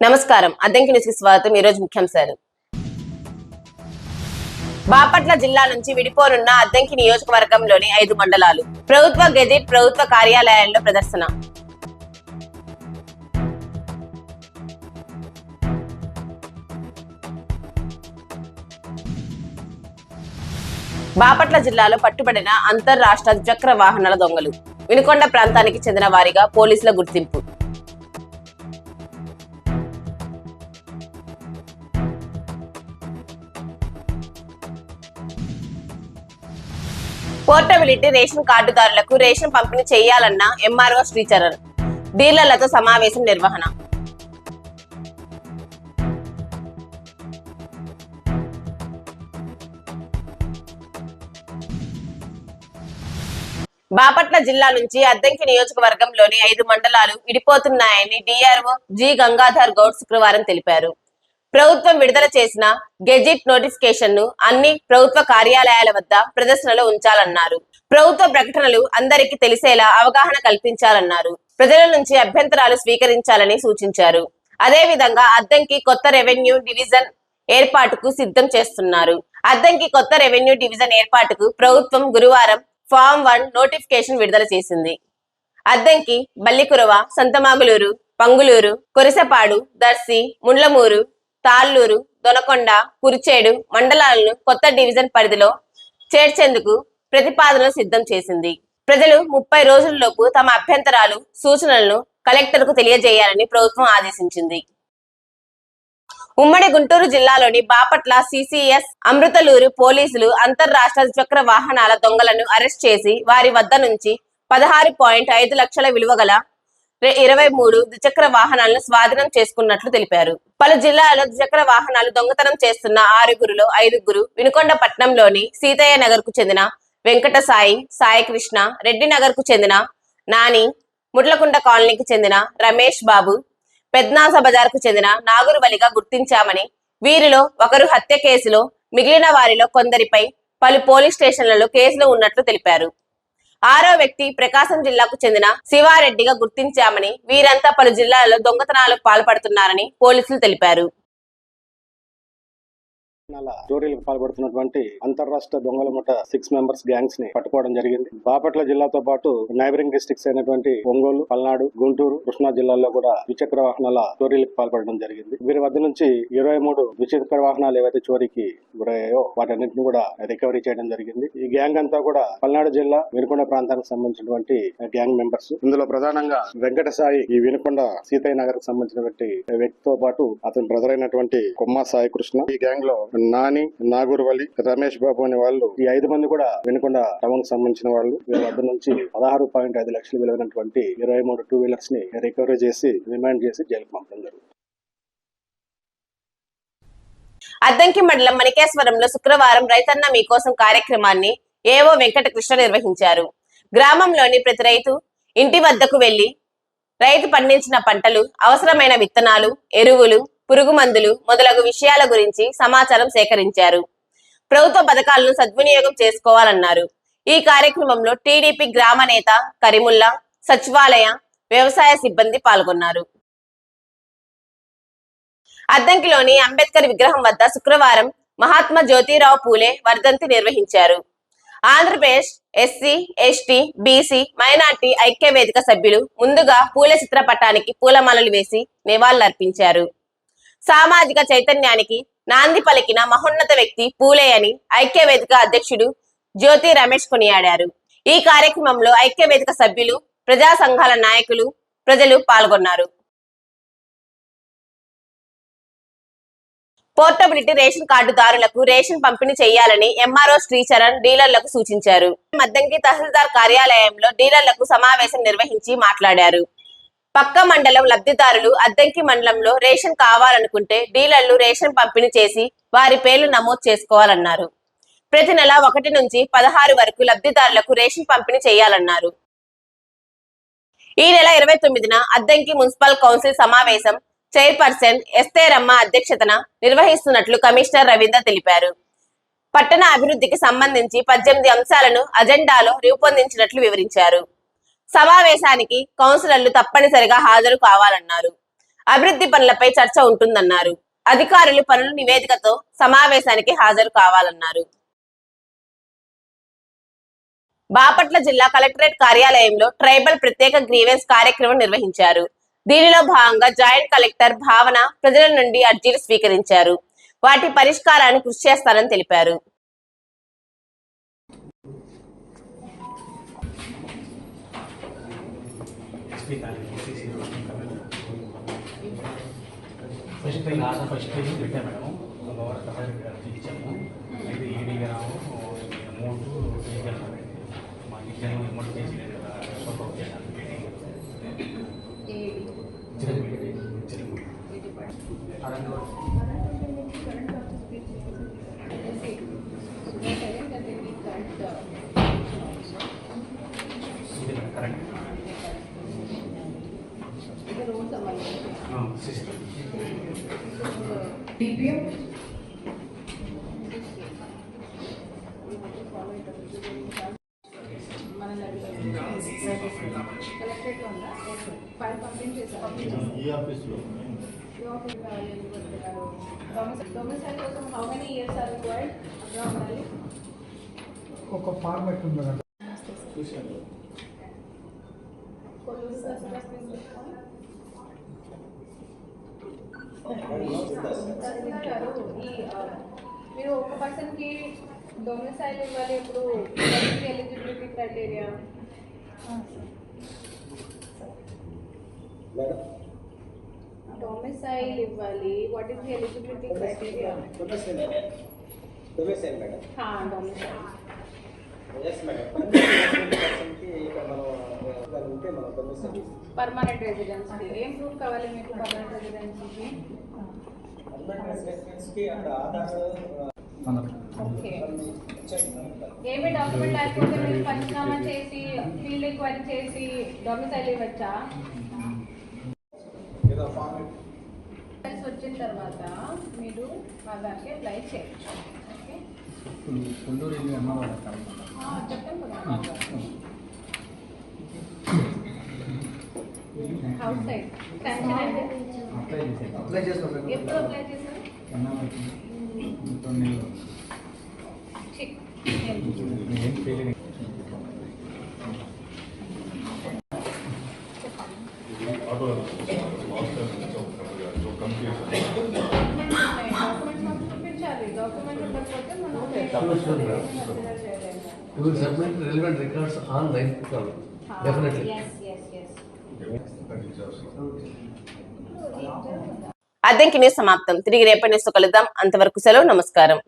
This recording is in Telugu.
నమస్కారం. అద్దెంకి న్యూస్కి స్వాగతం. ఈ రోజు ముఖ్యాంశాలు. బాపట్ల జిల్లా నుంచి విడిపోనున్న అద్దంకి నియోజకవర్గంలోని ఐదు మండలాలు. ప్రభుత్వ గెజిట్ ప్రభుత్వ కార్యాలయాల్లో ప్రదర్శన. బాపట్ల జిల్లాలో పట్టుబడిన అంతర్రాష్ట్ర ద్విచక్ర వాహనాల దొంగలు. వినుకొండ ప్రాంతానికి చెందిన వారిగా పోలీసుల గుర్తింపు. పోర్టబిలిటీ రేషన్ కార్డుదారులకు రేషన్ పంపిణీ చేయాలన్న ఎంఆర్ఓ శ్రీచరణ్. డీలర్లతో సమావేశం నిర్వహణ. బాపట్ల జిల్లా నుంచి అద్దంకి నియోజకవర్గంలోని ఐదు మండలాలు విడిపోతున్నాయని డిఆర్ఓ జి గంగాధర్ గౌడ్ శుక్రవారం తెలిపారు. ప్రభుత్వం విడుదల చేసిన గెజిట్ నోటిఫికేషన్ను అన్ని ప్రభుత్వ కార్యాలయాల వద్ద ప్రదర్శనలో ఉంచాలన్నారు. ప్రభుత్వ ప్రకటనలు అందరికీ తెలిసేలా అవగాహన కల్పించాలన్నారు. ప్రజల నుంచి అభ్యంతరాలు స్వీకరించాలని సూచించారు. అదే విధంగా అద్దంకి కొత్త రెవెన్యూ డివిజన్ ఏర్పాటుకు సిద్ధం చేస్తున్నారు. అద్దంకి కొత్త రెవెన్యూ డివిజన్ ఏర్పాటుకు ప్రభుత్వం గురువారం ఫామ్ వన్ నోటిఫికేషన్ విడుదల చేసింది. అద్దంకి బల్లికురవ సంతమాగులూరు పంగులూరు కొరిసపాడు దర్శి ముండ్లమూరు తాళ్ళూరు దొనకొండ కురిచేడు మండలాలను కొత్త డివిజన్ పరిధిలో చేర్చేందుకు ప్రతిపాదనలు సిద్ధం చేసింది. ప్రజలు ముప్పై రోజుల్లోపు తమ అభ్యంతరాలు సూచనలను కలెక్టర్కు తెలియజేయాలని ప్రభుత్వం ఆదేశించింది. ఉమ్మడి గుంటూరు జిల్లాలోని బాపట్ల సిసిఎస్ అమృతలూరు పోలీసులు అంతర్రాష్ట్ర ద్విచక్ర వాహనాల దొంగలను అరెస్ట్ చేసి వారి వద్ద నుంచి పదహారు పాయింట్ ఐదు లక్షల విలువ గల ఇరవై మూడు ద్విచక్ర వాహనాలను స్వాధీనం చేసుకున్నట్లు తెలిపారు. పలు జిల్లాల్లో ద్విచక్ర వాహనాలు దొంగతనం చేస్తున్న ఆరుగురులో ఐదుగురు వినుకొండ పట్నంలోని సీతయ్య నగర్కు చెందిన వెంకట సాయి సాయి కృష్ణ రెడ్డి నగర్కు చెందిన నాని ముట్లకుండ కాలనీకి చెందిన రమేష్ బాబు పెద్నాస బజార్కు చెందిన నాగురువలిగా గుర్తించామని వీరిలో ఒకరు హత్య కేసులో మిగిలిన వారిలో కొందరిపై పలు పోలీస్ స్టేషన్లలో కేసులు ఉన్నట్లు తెలిపారు. ఆరో వ్యక్తి ప్రకాశం జిల్లాకు చెందిన శివారెడ్డిగా గుర్తించామని వీరంతా పలు జిల్లాలలో దొంగతనాలకు పాల్పడుతున్నారని పోలీసులు తెలిపారు. నెల చోరీలకు పాల్పడుతున్నటువంటి అంతర్రాష్ట్ర దొంగల ముఠ సిక్స్ మెంబర్స్ గ్యాంగ్స్ని పట్టుకోవడం జరిగింది. బాపట్ల జిల్లాతో పాటు నైబరింగ్ డిస్ట్రిక్ట్స్ అయినటువంటి ఒంగోలు పల్నాడు గుంటూరు కృష్ణా జిల్లాల్లో కూడా ద్విచక్ర వాహనాల చోరీలకు పాల్పడడం జరిగింది. వీరి వద్ద నుంచి ఇరవై మూడు ద్విచక్ర వాహనాలు ఏవైతే చోరీకి గురయ్యాయో వాటన్నింటినీ కూడా రికవరీ చేయడం జరిగింది. ఈ గ్యాంగ్ అంతా కూడా పల్నాడు జిల్లా వినుకొండ ప్రాంతానికి సంబంధించినటువంటి గ్యాంగ్ మెంబర్స్. ఇందులో ప్రధానంగా వెంకట సాయి ఈ వినుకొండ సీతయ్య నగర్ సంబంధించినటువంటి వ్యక్తితో పాటు అతని బ్రదర్ అయినటువంటి కొమ్మ సాయి కృష్ణ. ఈ గ్యాంగ్లో నాని నాగూర్వలి రమేష్ బాబు అనే వాళ్ళు ఈ ఐదు మంది కూడా వినకొండ టౌన్ సంబంధించిన వాళ్ళు. వీళ్ళ వద్ద నుంచి పదహారు పాయింట్ ఐదు లక్షలు విలువైనటువంటి ఇరవై మూడు టూ వీలర్స్ని రికవరీ చేసి రిమాండ్ చేసి జైలుకు పంపడం జరిగింది. అద్దంకి మండలం మణికేశ్వరంలో శుక్రవారం రైతన్న మీకోసం కార్యక్రమాన్ని ఏవో వెంకటకృష్ణ నిర్వహించారు. గ్రామంలోని ప్రతి రైతు ఇంటి వద్దకు వెళ్ళి రైతు పండించిన పంటలు అవసరమైన విత్తనాలు ఎరువులు పురుగు మందులు మొదలగు విషయాల గురించి సమాచారం సేకరించారు. ప్రభుత్వ పథకాలను సద్వినియోగం చేసుకోవాలన్నారు. ఈ కార్యక్రమంలో టీడీపీ గ్రామ నేత కరిముల్లా సచివాలయ వ్యవసాయ సిబ్బంది పాల్గొన్నారు. అద్దంకిలోని అంబేద్కర్ విగ్రహం వద్ద శుక్రవారం మహాత్మా జ్యోతిరావు పూలే వర్ధంతి నిర్వహించారు. Andhra Pradesh SC ST BC minority ఐక్య వేదిక సభ్యులు ముందుగా పూలే చిత్రపటానికి పూలమాలలు వేసి నివాళులర్పించారు. సామాజిక చైతన్యానికి నాంది పలికిన మహోన్నత వ్యక్తి పూలే అని ఐక్య వేదిక అధ్యక్షుడు జ్యోతి రమేష్ కొనియాడారు. ఈ కార్యక్రమంలో ఐక్య వేదిక సభ్యులు ప్రజా సంఘాల నాయకులు ప్రజలు పాల్గొన్నారు. పోర్టబిలిటీ రేషన్ కార్డుదారులకు రేషన్ పంపిణీ చేయాలని ఎంఆర్ఓ శ్రీచరణ్ డీలర్లకు సూచించారు. మద్దంకి తహసీల్దార్ కార్యాలయంలో డీలర్లకు సమావేశం నిర్వహించి మాట్లాడారు. పక్క మండలం లబ్ధిదారులు అద్దంకి మండలంలో రేషన్ కావాలనుకుంటే డీలర్లు రేషన్ పంపిణీ చేసి వారి పేర్లు నమోదు చేసుకోవాలన్నారు. ప్రతి నెల ఒకటి నుంచి పదహారు వరకు లబ్ధిదారులకు రేషన్ పంపిణీ చేయాలన్నారు. ఈ నెల ఇరవై తొమ్మిదిన అద్దంకి మున్సిపల్ కౌన్సిల్ సమావేశం చైర్పర్సన్ ఎస్తేరమ్మ అధ్యక్షతన నిర్వహిస్తున్నట్లు కమిషనర్ రవీంద్ర తెలిపారు. పట్టణ అభివృద్ధికి సంబంధించి పద్దెనిమిది అంశాలను అజెండాలో రూపొందించినట్లు వివరించారు. సమావేశానికి కౌన్సిలర్లు తప్పనిసరిగా హాజరు కావాలన్నారు. అభివృద్ధి పనులపై చర్చ ఉంటుందన్నారు. అధికారులు పనుల నివేదికతో సమావేశానికి హాజరు కావాలన్నారు. బాపట్ల జిల్లా కలెక్టరేట్ కార్యాలయంలో ట్రైబల్ ప్రత్యేక గ్రీవెన్స్ కార్యక్రమం నిర్వహించారు. దీనిలో భాగంగా జాయింట్ కలెక్టర్ భావన ప్రజల నుండి అర్జీలు స్వీకరించారు. వాటి పరిష్కారాన్ని కృషి చేస్తారని తెలిపారు. first page last first page పెట్టాను మేడం ఒక సపరేట్ ఇచ్చాము అయితే ఈడీ గారు మూడు లీగల్ మా లీగల్ మూడు పేజీ లేదు రిక్వైర్డ్ అక్కడ ఉండాలి ఒక ఫార్మెట్ ఉంది మేడం కొల్లూరు తహసీల్దార్ మీరు ఒక పర్సన్కి డొమిసైల్ ఇవ్వాలి. ఇప్పుడు ఎలిజిబిలిటీ క్రైటీరియా డొమిసైల్ ఇవ్వాలి what is the eligibility criteria domicile madam domicile yes madam పర్సన్కి ఇక్కడ మనం ఇక్కడ ఉంటే మనం పర్మనెంట్ రెసిడెన్స్ ఏం ప్రూఫ్ కావాలి మీకు పర్మనెంట్ రెసిడెన్సీకి పర్మనెంట్ రెసిడెన్స్కి అక్కడ ఆధార్ ఓకే. ఏమి డాక్యుమెంట్ లేకపోతే మీరు పంచనామా చేసి ఫీల్డ్ ఎంక్వైరీ చేసి డొమిసైల్ ఇవ్వచ్చా? వచ్చిన తర్వాత మీరు ఆధార్కి అప్లై చేయొచ్చు. ఓకే. చెప్పండి. House side. శాంక్షన్ అయితే అప్లై చేసుకోండి ఎప్పుడు అప్లై చేశారు? You. will submit relevant records on ninth cloud. Definitely. Yes yes yes Addanki సమాప్తం. తిరిగి రేపటి న్యూస్ కలుద్దాం. అంతవరకు సెలవు నమస్కారం.